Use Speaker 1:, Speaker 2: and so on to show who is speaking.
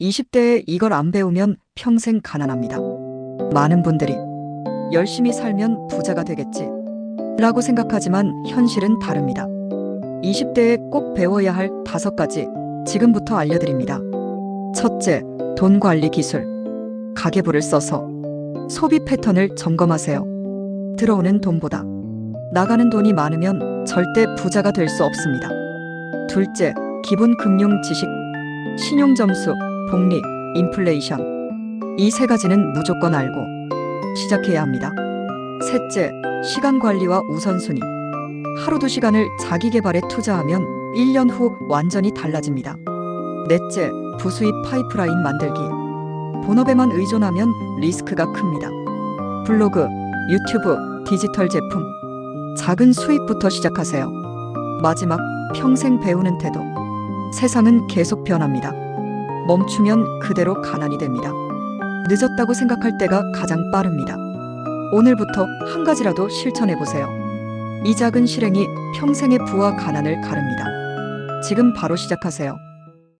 Speaker 1: 20대에 이걸 안 배우면 평생 가난합니다. 많은 분들이 열심히 살면 부자가 되겠지. 라고 생각하지만 현실은 다릅니다. 20대에 꼭 배워야 할 다섯 가지 지금부터 알려드립니다. 첫째, 돈 관리 기술. 가계부를 써서 소비 패턴을 점검하세요. 들어오는 돈보다 나가는 돈이 많으면 절대 부자가 될 수 없습니다. 둘째, 기본 금융 지식. 신용 점수, 복리, 인플레이션. 이 세 가지는 무조건 알고 시작해야 합니다. 셋째, 시간 관리와 우선순위. 하루 두 시간을 자기 개발에 투자하면 1년 후 완전히 달라집니다. 넷째, 부수입 파이프라인 만들기. 본업에만 의존하면 리스크가 큽니다. 블로그, 유튜브, 디지털 제품. 작은 수입부터 시작하세요. 마지막, 평생 배우는 태도. 세상은 계속 변합니다. 멈추면 그대로 가난이 됩니다. 늦었다고 생각할 때가 가장 빠릅니다. 오늘부터 한 가지라도 실천해 보세요. 이 작은 실행이 평생의 부와 가난을 가릅니다. 지금 바로 시작하세요.